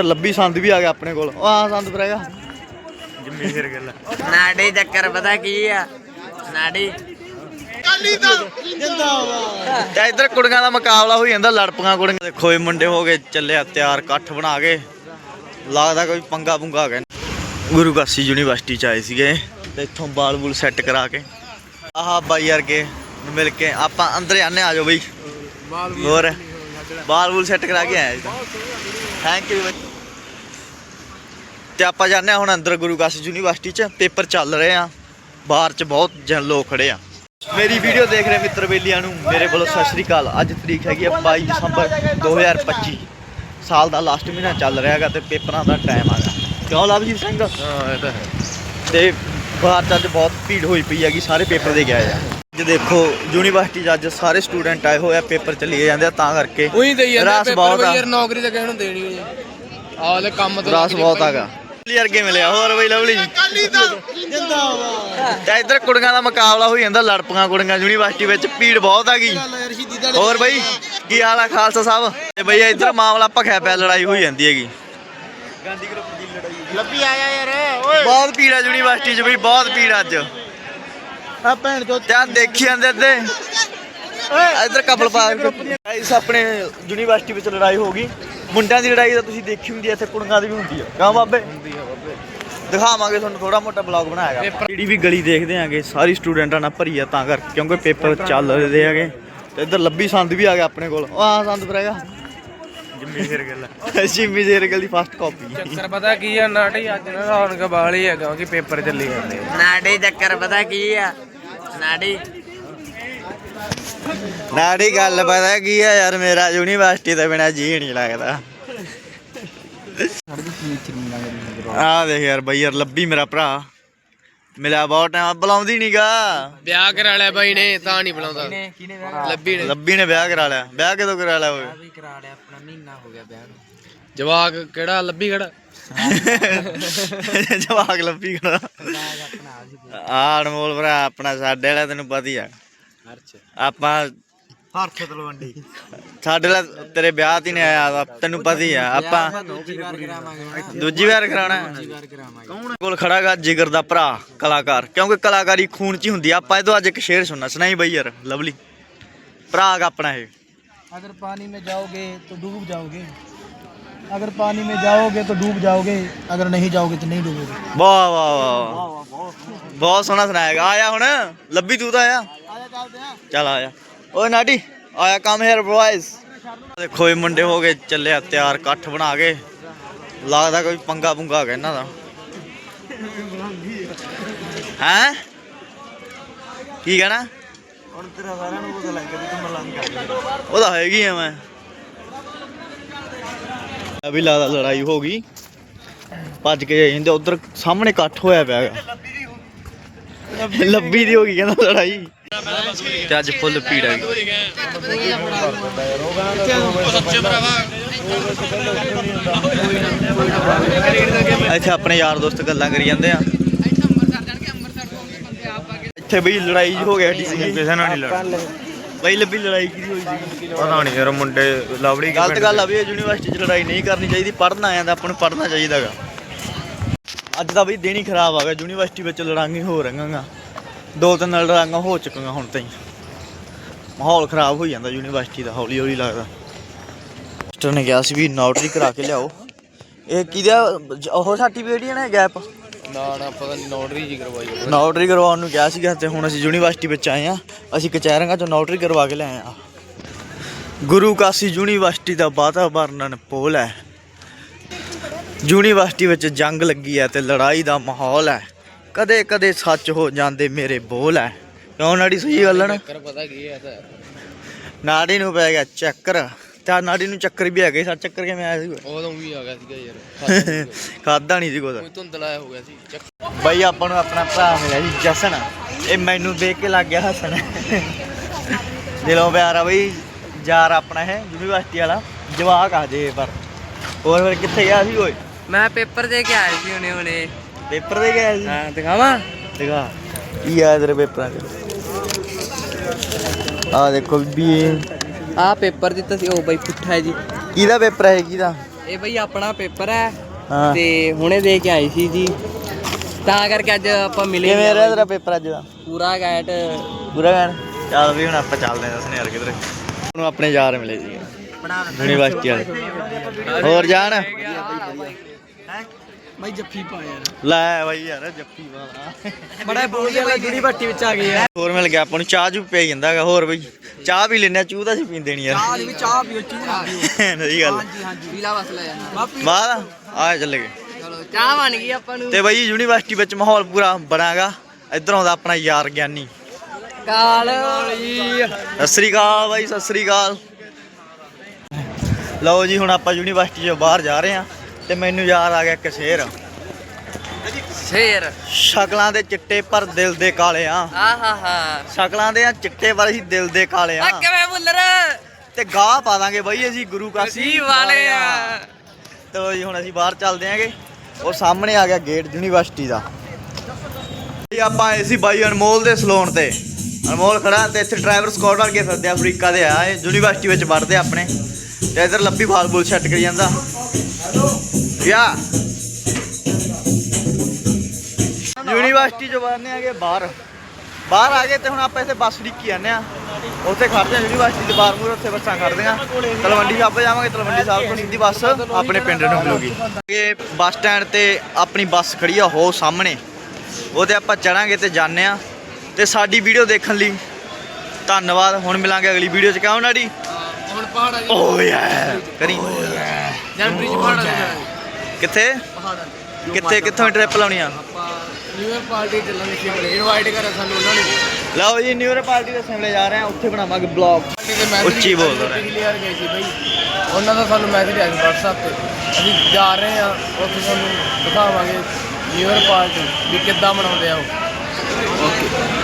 ਇੱਧਰ ਲੱਭੀ ਸੰਦ ਵੀ ਆ ਗਿਆ ਆਪਣੇ ਕੋਲ। ਉਹ ਆ ਸੰਦ ਪਰ ਹੈਗਾ ਜਿੰਮੀ ਫਿਰ ਗੱਲ। ਨਾੜੀ ਚੱਕਰ ਪਤਾ ਕੀ ਆ? ਨਾੜੀ। ਤੇ ਇੱਧਰ ਕੁੜੀਆਂ ਦਾ ਮੁਕਾਬਲਾ ਹੋਈ ਜਾਂਦਾ ਲੜਪੀਆਂ ਕੁੜੀਆਂ ਦੇਖੋ ਇਹ ਮੁੰਡੇ ਹੋ ਗਏ ਚੱਲਿਆ ਤਿਆਰ ਇਕੱਠ ਬਣਾ ਕੇ। ਲੱਗਦਾ ਕੋਈ ਪੰਗਾ ਪੁੰਗਾ ਆ ਗਿਆ ਗੁਰੂ ਕਾਸੀ ਯੂਨੀਵਰਸਿਟੀ ਚ ਆਏ ਸੀਗੇ ਤੇ ਇੱਥੋਂ ਬਾਲ ਬੂਲ ਸੈੱਟ ਕਰਾ ਕੇ। ਆਹ ਬਾਈ ਵਰਗੇ ਨੂੰ ਮਿਲ ਕੇ ਆਪਾਂ ਅੰਦਰ ਆਨੇ ਆ ਜਾਓ ਬਈ। ਹੋਰ? ਬਾਲ ਬੂਲ ਸੈੱਟ ਕਰਾ ਕੇ ਆਏ ਥੈਂਕ ਯੂ ਤੇ ਆਪਾਂ ਜਾਂਦੇ ਹਾਂ ਹੁਣ ਅੰਦਰ ਗੁਰੂ ਕਾਸੀ ਯੂਨੀਵਰਸਿਟੀ ਚ। ਪੇਪਰ ਚੱਲ ਰਹੇ ਆ। ਬਾਹਰ ਚ ਬਹੁਤ ਜਨ ਲੋਕ ਖੜੇ ਆ। ਮੇਰੀ ਵੀਡੀਓ ਦੇਖ ਰਹੇ ਮਿੱਤਰ ਬੇਲੀਆਂ ਨੂੰ। ਮੇਰੇ ਵੱਲੋਂ ਸਤਿ ਸ਼੍ਰੀ ਅਕਾਲ। ਅੱਜ ਤਰੀਕ ਹੈਗੀ ਆ 22 ਦਸੰਬਰ 2025 ਸਾਲ ਦਾ ਲਾਸਟ ਮਹੀਨਾ ਚੱਲ ਰਿਹਾ ਹੈਗਾ ਤੇ ਪੇਪਰਾਂ ਦਾ ਟਾਈਮ ਆਗਾ ਕਿਉਂ ਲਵਜੀਤ ਸਿੰਘ? ਹਾਂ ਇਹ ਤਾਂ ਹੈ। ਤੇ ਬਾਹਰ 'ਚ ਅੱਜ ਬਹੁਤ ਭੀੜ ਹੋਈ ਪਈ ਹੈਗੀ। ਸਾਰੇ ਪੇਪਰ ਦੇ ਕੇ ਆਏ ਆ। ਅੱਜ ਦੇਖੋ ਯੂਨੀਵਰਸਿਟੀ 'ਚ ਅੱਜ ਸਾਰੇ ਸਟੂਡੈਂਟ ਆਏ ਹੋਏ ਆ ਪੇਪਰ ਚੱਲੀਏ ਜਾਂਦੇ ਆ ਤਾਂ ਕਰਕੇ ਉਹੀ ਦੇਈ ਰਸ ਜਾਂਦੇ ਬਹੁਤ ਪੇਪਰ ਆ। ਯਾਰ ਨੌਕਰੀ ਤਾਂ ਕਿਸੇ ਨੂੰ ਦੇਣੀ ਨਹੀਂ। ਆਹ ਲੈ ਕੰਮ ਤੋਂ ਰਸ ਬਹੁਤ ਹੈਗਾ। ਕਲੀਅਰ ਕੇ ਮਿਲਿਆ ਹੋਰ ਬਈ ਲਵਲੀ ਤੇ ਇੱਧਰ ਕੁੜੀਆਂ ਦਾ ਮੁਕਾਬਲਾ ਹੋਈ ਜਾਂਦਾ ਲੜਪੀਆਂ ਕੁੜੀਆਂ ਯੂਨੀਵਰਸਿਟੀ ਵਿੱਚ ਭੀੜ ਬਹੁਤ ਹੈਗੀ ਹੋਰ ਬਈ ਕੀ ਹਾਲ ਆ ਖਾਲਸਾ ਸਾਹਿਬ? ਤੇ ਬਈ ਇੱਧਰ ਮਾਮਲਾ ਭਖਿਆ ਪਿਆ ਲੜਾਈ ਹੋਈ ਜਾਂਦੀ ਹੈਗੀ। ਗਾਂਧੀ ਗਰੁੱਪ ਦੀ ਲੜਾਈ ਲੱਭੀ ਆਇਆ ਯਾਰ ਓਏ। ਬਹੁਤ ਭੀੜ ਹੈ ਯੂਨੀਵਰਸਿਟੀ 'ਚ ਬਈ ਬਹੁਤ ਭੀੜ ਅੱਜ। ਆ ਭੈਣ ਚੋ ਤੇ ਆਹ ਦੇਖੀ ਜਾਂਦੇ ਅੱਧੇ ਇੱਧਰ ਕਪਲ ਪਾਰਕ। ਇਸ ਆਪਣੇ ਯੂਨੀਵਰਸਿਟੀ ਵਿੱਚ ਲੜਾਈ ਹੋ ਗਈ। ਮੁੰਡਿਆਂ ਦੀ ਲੜਾਈ ਤਾਂ ਤੁਸੀਂ ਦੇਖੀ ਹੁੰਦੀ ਹੈ ਇੱਥੇ ਕੁੜੀਆਂ ਦੀ ਵੀ ਹੁੰਦੀ ਹੈ। ਕਿਉਂ ਬਾਬੇ? ਦਿਖਾਵਾਂਗੇ ਤੁਹਾਨੂੰ ਥੋੜਾ ਮੋਟਾ ਬਲੌਗ ਬਣਾਏਗਾ। ਜਿਹੜੀ ਵੀ ਗਲੀ ਦੇਖਦੇ ਆਂਗੇ ਸਾਰੀ ਸਟੂਡੈਂਟਾਂ ਨਾਲ ਭਰੀ ਆ ਤਾਂ ਕਰਕੇ ਕਿਉਂਕਿ ਪੇਪਰ ਚੱਲ ਰਹੇ ਹੈਗੇ ਤੇ ਇੱਧਰ ਲੱਭੀ ਸੰਦ ਵੀ ਆ ਗਿਆ ਆਪਣੇ ਕੋਲ। ਉਹ ਆ ਸੰਦ ਪਰ ਹੈਗਾ। ਜਿੰਮੀ ਫਿਰ ਗੱਲ। ਜਿੰਮੀ ਜੇਰਗਲ ਦੀ ਫਸਟ ਕਾਪੀ ਚੱਕਰ ਪਤਾ ਕੀ ਆ ਨਾਟੀ ਅੱਜ ਨਾ ਰੌਣਕ ਬਾਹਲੀ ਆ ਕਿਉਂਕਿ ਪੇਪਰ ਚੱਲੀ ਜਾਂਦੇ ਆ। ਨਾੜੀ ਚੱਕਰ ਪਤਾ ਕੀ ਆ? ਨਾੜੀ। ਨਾੜੀ ਗੱਲ ਪਤਾ ਕੀ ਆ ਯਾਰ ਮੇਰਾ ਯੂਨੀਵਰਸਿਟੀ ਤੋਂ ਬਿਨਾ ਜੀ ਨਹੀਂ ਲੱਗਦਾ। ਆ ਦੇਖ ਯਾਰ ਬਈ ਯਾਰ ਲੱਭੀ ਮੇਰਾ ਭਰਾ। ਮਿਲਿਆ ਬਹੁਤ ਟਾਈਮ ਬੁਲਾਉਂਦੀ ਨਹੀਂਗਾ ਵਿਆਹ ਕਰਾ ਲਿਆ ਬਾਈ ਨੇ ਤਾਂ ਨਹੀਂ ਬੁਲਾਉਂਦਾ। ਲੱਭੀ ਨੇ। ਲੱਭੀ ਨੇ ਵਿਆਹ ਕਰਾ ਲਿਆ। ਵਿਆਹ ਕਿਦੋਂ ਕਰਾ ਲਿਆ ਓਏ? ਵੀ ਕਰਾ ਲਿਆ ਆਪਣਾ ਮਹੀਨਾ ਹੋ ਗਿਆ ਵਿਆਹ ਨੂੰ। ਜਵਾਕ ਕਿਹੜਾ ਲੱਭੀ ਖੜਾ? ਜਵਾਕ ਲੱਭੀ ਕਰਾ ਆ ਅਨਮੋਲ ਭਰਾ ਆਪਣਾ ਸਾਡੇ ਵਾਲਾ ਤੈਨੂੰ ਪਤਾ ਹੀ ਆ। ਆਪਾਂ ਹਰਸ਼ ਤਲਵੰਡੀ ਸਾਡੇ ਨਾਲ ਤੇਰੇ ਵਿਆਹ ਤੇ ਨਹੀਂ ਆਇਆ ਤੈਨੂੰ ਪਤਾ ਹੀ ਆ ਆਪਾਂ ਦੂਜੀ ਵਾਰ ਕਰਾਉਣਾ ਕੌਣ ਕੋਲ ਖੜਾਗਾ ਜਿਗਰ ਦਾ ਭਰਾ ਕਲਾਕਾਰ। ਕਿਉਂਕਿ ਕਲਾਕਾਰੀ ਖੂਨ 'ਚ ਹੀ ਹੁੰਦੀ ਆ। ਆਪਾਂ ਇਹਦੋਂ ਅੱਜ ਇੱਕ ਸ਼ੇਰ ਸੁਣਨਾ। ਸੁਣਾਈ ਬਈ ਯਾਰ ਲਵਲੀ। ਭਰਾ ਆਪਣਾ ਇਹ। ਅਗਰ ਪਾਣੀ ਮੇ ਜਾਓਗੇ ਤਾਂ ਡੂਬ ਜਾਓਗੇ। ਅਗਰ ਪਾਣੀ ਮੇ ਜਾਓਗੇ ਤਾਂ ਡੂਬ ਜਾਓਗੇ। ਅਗਰ ਨਹੀਂ ਜਾਓਗੇ ਤਾਂ ਨਹੀਂ ਡੂਬੋਗੇ। ਵਾਹ ਵਾਹ ਵਾਹ ਬਹੁਤ ਸੋਹਣਾ ਸੁਣਾਇਆ ਆਇਆ ਹੁਣ? ਲੱਭੀ ਤੂੰ ਤਾਂ ਆਇਆ। ਚੱਲ ਆਇਆ। ਓਏ ਨਾਟੀ ਆਇਆ ਕਮ ਹੇਅਰ ਬॉयਜ਼ ਦੇਖੋ ਇਹ ਮੁੰਡੇ ਹੋ ਗਏ ਚੱਲਿਆ ਤਿਆਰ ਇਕੱਠ ਬਣਾ ਕੇ। ਲੱਗਦਾ ਕੋਈ ਪੰਗਾ ਪੁੰਗਾ ਆ ਗਿਆ ਇਹਨਾਂ ਦਾ। ਹੈਂ? ਕੀ ਕਹਿਣਾ? ਹੁਣ ਤੇਰਾ ਸਾਰਿਆਂ ਨੂੰ ਪਤਾ ਲੱਗ ਗਿਆ ਤੂੰ ਮਲੰਗ ਕਰ ਉਹ ਤਾਂ ਹੈਗੀ ਆ ਮੈਂ। ਅਭੀ ਲੱਗਦਾ ਲੜਾਈ ਹੋ ਗਈ। ਭੱਜ ਕੇ ਜਾਂਦੇ ਉਧਰ ਸਾਹਮਣੇ ਇਕੱਠ ਹੋਇਆ ਪਿਆ ਹੈਗਾ। ਲੱਭੀ ਦੀ ਹੋ ਗਈ ਕਹਿੰਦਾ ਲੜਾਈ। ਤੇ ਅੱਜ ਫੁੱਲ ਭੀੜ ਹੈਗੀ। ਇੱਥੇ ਆਪਣੇ ਯਾਰ ਦੋਸਤ ਗੱਲਾਂ ਕਰੀ ਜਾਂਦੇ ਆ। ਇੱਥੇ ਬਈ ਲੜਾਈ ਹੋ ਗਿਆ ਸੀ। ਕਿਸੇ ਨਾਲ ਨਹੀਂ ਲੜਦਾ ਬਈ ਲੱਭੀ ਲੜਾਈ ਕੀ ਹੋਈ ਸੀ ਪਤਾ ਨਹੀਂ ਯਾਰ ਮੁੰਡੇ ਲਵੜੀ ਗਲਤ ਗੱਲ ਆ ਵੀ ਯੂਨੀਵਰਸਿਟੀ 'ਚ ਲੜਾਈ ਨਹੀਂ ਕਰਨੀ ਚਾਹੀਦੀ ਪੜ੍ਹਨ ਆਇਆ ਤਾਂ ਆਪਾਂ ਨੂੰ ਪੜ੍ਹਨਾ ਚਾਹੀਦਾਗਾ ਅੱਜ ਦਾ ਬਈ ਦਿਨ ਹੀ ਖਰਾਬ ਆ ਗਿਆ ਯੂਨੀਵਰਸਿਟੀ ਵਿੱਚ ਲੜਾਈਆਂ ਹੋ ਰਹੀਆਂ ਦੋ ਤਿੰਨ ਲੜਾਈਆਂ ਹੋ ਚੁੱਕੀਆਂ ਹੁਣ ਤਾਈਂ। ਮਾਹੌਲ ਖਰਾਬ ਹੋ ਜਾਂਦਾ ਯੂਨੀਵਰਸਿਟੀ ਦਾ ਹੌਲੀ ਹੌਲੀ ਲੱਗਦਾ। ਮਾਸਟਰ ਨੇ ਕਿਹਾ ਸੀ ਵੀ ਨੋਟਰੀ ਕਰਾ ਕੇ ਲਿਆਓ। ਇਹ ਕਿਹਦਾ ਉਹ ਸਰਟੀਫਿਕੇਟ ਹੀ ਨਾ ਗੈਪ ਨਾ ਨਾ ਪਤਾ ਨਹੀਂ ਨੋਟਰੀ ਜੀ ਕਰਵਾਈ। ਨੋਟਰੀ ਕਰਵਾਉਣ ਨੂੰ ਕਿਹਾ ਸੀਗਾ ਤੇ ਹੁਣ ਅਸੀਂ ਯੂਨੀਵਰਸਿਟੀ ਵਿੱਚ ਆਏ ਆ ਅਸੀਂ ਕਚਹਿਰੀਆਂ ਚੋਂ ਨੋਟਰੀ ਕਰਵਾ ਕੇ ਲਿਆਏ ਆ। ਗੁਰੂ ਕਾਸੀ ਯੂਨੀਵਰਸਿਟੀ ਦਾ ਵਾਤਾਵਰਣ ਪੋਲ ਹੈ। ਯੂਨੀਵਰਸਿਟੀ ਵਿੱਚ ਜੰਗ ਲੱਗੀ ਹੈ ਤੇ ਲੜਾਈ ਦਾ ਮਾਹੌਲ ਹੈ। ਕਦੇ ਕਦੇ ਸੱਚ ਹੋ ਜਾਂਦੇ ਮੇਰੇ ਬੋਲ ਹੈ ਕਿਉਂ ਨਾੜੀ ਸਹੀ ਗੱਲ ਨਾ? ਚੱਕਰ ਪਤਾ ਕੀ ਆ ਤਾਂ। ਨਾੜੀ ਨੂੰ ਪੈ ਗਿਆ ਚੱਕਰ। ਤੇ ਨਾੜੀ ਨੂੰ ਚੱਕਰ ਵੀ ਹੈਗੇ ਸਾ ਚੱਕਰ ਕਿਵੇਂ ਆਇਆ ਸੀ ਉਦੋਂ ਵੀ ਆ ਗਿਆ ਸੀਗਾ ਯਾਰ। ਖਾਦਾ ਨਹੀਂ ਸੀ ਕੋਈ ਧੁੰਦਲਾ ਹੋ ਗਿਆ ਸੀ। ਬਈ ਆਪਾਂ ਨੂੰ ਆਪਣਾ ਭਰਾ ਮਿਲਿਆ ਜੀ ਜਸਨ। ਇਹ ਮੈਨੂੰ ਦੇਖ ਕੇ ਲੱਗ ਗਿਆ ਹੱਸਣ। ਦਿਲੋਂ ਪਿਆਰ ਆ ਬਈ ਯਾਰ ਆਪਣਾ ਹੈ ਯੂਨੀਵਰਸਿਟੀ ਵਾਲਾ। ਜਵਾਕ ਆ ਜੇ ਪਰ। ਹੋਰ ਫਿਰ ਕਿੱਥੇ ਗਿਆ ਸੀ ਓਏ? ਮੈਂ ਪੇਪਰ ਦੇ ਕੇ ਆਇਆ ਸੀ ਹੁਣੇ ਹੁਣੇ। ਪੇਪਰ ਦੇ ਗਿਆ ਸੀ। ਹਾਂ ਦਿਖਾਵਾਂ? ਦਿਖਾ। ਕੀ ਆ ਤੇਰੇ ਪੇਪਰਾਂ 'ਚ? ਆ ਦੇਖੋ ਬੀਬੀ ਆ ਪੇਪਰ ਦਿੱਤਾ ਸੀ ਉਹ ਬਾਈ ਪੁੱਠਾ ਹੈ ਜੀ। ਕਿਹਦਾ ਪੇਪਰ ਹੈ ਕਿਹਦਾ? ਇਹ ਬਈ ਆਪਣਾ ਪੇਪਰ ਹੈ। ਹਾਂ। ਤੇ ਹੁਣੇ ਦੇ ਕੇ ਆਈ ਸੀ ਜੀ। ਤਾਂ ਕਰਕੇ ਅੱਜ ਆਪਾਂ ਮਿਲੇ ਕਿਵੇਂ ਰਿਹਾ। ਤੇਰਾ ਪੇਪਰ ਅੱਜ ਦਾ? ਪੂਰਾ ਗੈਟ ਪੂਰਾ ਗਾਣ ਚੱਲ ਵੀ ਹੁਣ ਆਪਾਂ ਚੱਲਦੇ ਹਾਂ ਦੱਸਣੇ ਯਾਰ ਕਿਧਰੇ। ਨੂੰ ਆਪਣੇ ਯਾਰ ਮਿਲੇ ਸੀ ਯੂਨੀਵਰਸਿਟੀ ਵਾਲੇ। ਹੋਰ ਜਾਣ? ਬਾਈ ਜੱਫੀ ਪਾ ਯਾਰ। ਲੈ ਬਾਈ ਯਾਰ ਜੱਫੀ ਵਾਲਾ ਬੜਾ ਬੋਲ ਗਿਆ ਯੂਨੀਵਰਸਿਟੀ ਵਿੱਚ ਆ ਗਏ ਆ ਹੋਰ ਮਿਲ ਗਿਆ ਆਪਾਂ ਨੂੰ ਚਾਹ ਚੂ ਪਈ ਜਾਂਦਾ ਹੈਗਾ ਹੋਰ ਬਈ ਚਾਹ ਵੀ ਲੈਣਾ ਚੂਹ ਤਾਂ ਅਸੀਂ ਪੀਂਦੇ ਨਹੀਂ ਯਾਰ। ਆਜ ਵੀ ਚਾਹ ਪੀਓ ਚੂਹ ਨਾ ਪੀਓ। ਨਹੀਂ ਗੱਲ। ਹਾਂਜੀ ਹਾਂਜੀ ਪੀਲਾ ਬਸ ਲੈ ਜਾਣਾ। ਬਾਅਦ ਆ ਚੱਲੇ ਗਏ। ਚਲੋ ਚਾਹ ਬਣ ਗਈ ਆਪਾਂ ਨੂੰ। ਤੇ ਬਈ ਯੂਨੀਵਰਸਿਟੀ ਵਿੱਚ ਮਾਹੌਲ ਪੂਰਾ ਬਣਾਗਾ ਇੱਧਰ ਆਉਂਦਾ ਆਪਣਾ ਯਾਰ ਗਿਆਨੀ। ਕਾਲ। ਜੀ ਸਤਿ ਸ੍ਰੀ ਅਕਾਲ ਬਾਈ ਸਤਿ ਸ੍ਰੀ ਅਕਾਲ। ਲਓ ਜੀ ਹੁਣ ਆਪਾਂ ਯੂਨੀਵਰਸਿਟੀ ਚੋਂ ਬਾਹਰ ਜਾ ਰਹੇ ਹਾਂ। ਤੇ ਮੈਨੂੰ ਯਾਦ ਆ ਗਿਆ ਇੱਕ ਸ਼ੇਰ। ਸ਼ੇਰ। ਸ਼ਕਲਾਂ ਦੇ ਚਿੱਟੇ ਪਰ ਦਿਲ ਦੇ ਕਾਲੇ ਆ। ਆਹਾ ਹਾ ਸ਼ਕਲਾਂ ਦੇ ਆ ਚਿੱਟੇ ਪਰ ਅਸੀਂ ਦਿਲ ਦੇ ਕਾਲੇ ਆ। ਆ ਕਿਵੇਂ ਬੁੱਲਰ ਤੇ ਗਾਹ ਪਾ ਦਾਂਗੇ ਬਾਈ ਅਸੀਂ ਗੁਰੂ ਕਾਸੀ ਵਾਲੇ ਆ। ਤੇ ਜੀ ਹੁਣ ਅਸੀਂ ਬਾਹਰ ਚੱਲਦੇ ਆਂਗੇ। ਉਹ ਸਾਹਮਣੇ ਆ ਗਿਆ ਗੇਟ ਯੂਨੀਵਰਸਿਟੀ ਦਾ। ਜੀ ਆਪਾਂ ਆਏ ਸੀ ਬਾਈ ਅਨਮੋਲ ਦੇ ਸਲੋਨ ਤੇ। ਅਨਮੋਲ ਖੜਾ ਤੇ ਇੱਥੇ ਡਰਾਈਵਰ ਸਕਾਟ ਵਰਗੇ ਫਿਰਦੇ ਅਫਰੀਕਾ ਦੇ ਆ। ਇਹ ਯੂਨੀਵਰਸਿਟੀ ਵਿੱਚ ਪੜ੍ਹਦੇ ਆ ਆਪਣੇ। ਤੇ ਇਧਰ ਲੱਭੀ ਫਾਲ ਬੁਲ ਸੈੱਟ ਕਰੀ ਜਾਂਦਾ। ਯਾ। ਯੂਨੀਵਰਸਿਟੀ ਚੋਂ ਬਾਹਰਨੇ ਆਗੇ ਬਾਹਰ। ਬਾਹਰ ਆ ਗਏ ਤੇ ਹੁਣ ਆਪਾਂ ਇੱਥੇ ਬੱਸ ਡਿੱਕੀ ਜਾਂਦੇ ਆ। ਉੱਥੇ ਖੜਦੇ ਆ ਯੂਨੀਵਰਸਿਟੀ ਦੇ ਬਾਹਰ ਮੂਹਰੇ ਉੱਥੇ ਬੱਸਾਂ ਖੜਦੀਆਂ ਤਲਵੰਡੀ ਸਾਹਿਬ ਜਾਵਾਂਗੇ ਤਲਵੰਡੀ ਸਾਹਿਬ ਤੋਂ ਸਿੱਧੀ ਬੱਸ ਆਪਣੇ ਪਿੰਡ ਨੂੰ ਮਿਲੂਗੀ। ਇਹ ਬੱਸ ਸਟੈਂਡ ਤੇ ਆਪਣੀ ਬੱਸ ਖੜੀ ਆ ਹੋ ਸਾਹਮਣੇ। ਉਹਦੇ ਆਪਾਂ ਚੜਾਂਗੇ ਤੇ ਜਾਂਦੇ ਆ। ਤੇ ਸਾਡੀ ਵੀਡੀਓ ਦੇਖਣ ਲਈ ਧੰਨਵਾਦ। ਹੁਣ ਮਿਲਾਂਗੇ ਅਗਲੀ ਵੀਡੀਓ ਚ। ਕਿਉਂ ਨਾੜੀ? ਹੁਣ ਪਹਾੜਾ ਓ ਯਾ ਕਰੀ। ਜਨ ਬ੍ਰਿਜ ਪਹਾੜਾ ਕਿੱਥੇ? ਕਿੱਥੇ ਕਿੱਥੋਂ ਟ੍ਰਿਪ ਲਾਉਣੀ ਆ? ਆਪਾਂ ਨਿਊ ਪਾਰਟੀ ਚੱਲਾਂਗੇ ਸ਼ਿਮਲੇ ਇਨਵਾਈਟ ਕਰਿਆ ਸਾਨੂੰ ਉਹਨਾਂ ਨੇ। ਲਓ ਜੀ ਨਿਊ ਪਾਰਟੀ ਦੇ ਸਿਮਲੇ ਜਾ ਰਹੇ ਆ ਉੱਥੇ ਬਣਾਵਾਂਗੇ ਬਲੌਗ ਦੇ ਉੱਚੀ ਬੋਲ ਰਿਹਾ। ਪਿਛਲੀ ਵਾਰ ਗਏ ਸੀ ਬਈ। ਉਹਨਾਂ ਦਾ ਸਾਨੂੰ ਮੈਸੇਜ ਆਇਆ ਸੀ WhatsApp ਤੇ। ਅਸੀਂ ਜਾ ਰਹੇ ਆ ਉੱਥੇ ਤੁਹਾਨੂੰ ਦਿਖਾਵਾਂਗੇ ਨਿਊ ਪਾਰਟੀ ਵੀ ਕਿੱਦਾਂ ਮਨਾਉਂਦੇ ਆ ਉਹ। ਓਕੇ